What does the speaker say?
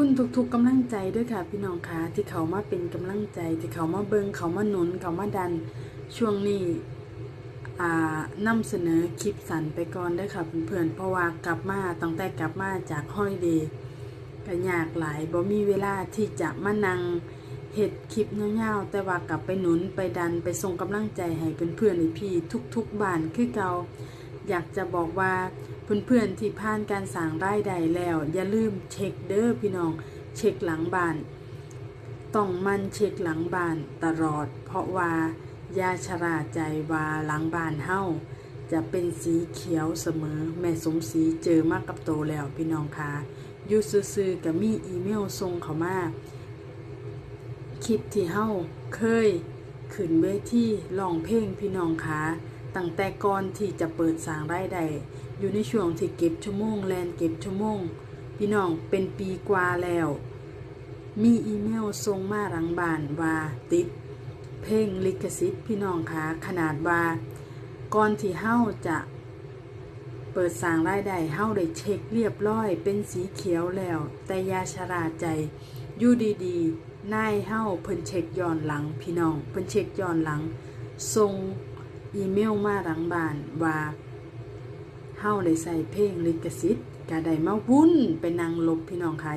คุณทุกๆกำลังใจด้วยค่ะพี่น้องคะที่เขามาเป็นกำลังใจ ที่เขามาเบิงเขามาหนุนเขามาดันช่วงนี้อ่านำเสนอคลิปสั้นไปก่อนด้วยค่ะเพื่อนๆเพราะว่ากลับมาตั้งแต่กลับมาจากฮอลิเดย์ก็ยากหลายบ่มีเวลาที่จะมานั่งเฮ็ดคลิปยาวๆแต่ว่ากลับไปหนุนไปดันไปส่งกำลังใจให้เพื่อนๆในพี่ทุกๆบ้านคือเกาอยากจะบอกว่า เพื่อนๆที่ผ่านการสั่งรายได้แล้ว อย่าลืมเช็คเด้อพี่น้องเช็คหลังบ้านต้องมันเช็คหลังบ้านตลอด เพราะว่ายาชราใจว่าหลังบ้านเฮาจะเป็นสีเขียวเสมอ แม่สมศรีเจอมากกับโตแล้วพี่น้องคะยูซื่อกับมีอีเมลส่งเขามาคลิปที่เฮาเคยขึ้นเวทีร้องเพลงพี่น้องคะตั้งแต่ก่อนที่จะเปิดสางรายได้ อยู่ในช่วงที่เก็บชั่วโมงแลนเก็บชั่วโมง พี่น้องเป็นปีกว่าแล้ว มีอีเมลส่งมาหลังบ้านว่าติด เพลงลิขสิทธิ์พี่น้องคะขนาดว่าก่อนที่เฮาจะเปิดสร้างรายได้เฮาได้เช็คเรียบร้อย เป็นสีเขียวแล้ว แต่ยาชราใจอยู่ดีๆนายเฮาเพิ่นเช็คย้อนหลังพี่น้อง เพิ่นเช็คย้อนหลังส่งอีเมลมาหลังบ้านว่า เฮาได้ใส่เพลงลิขสิทธิ์ก็ได้มาวุ่นไปนั่งลบพี่น้องค่ะ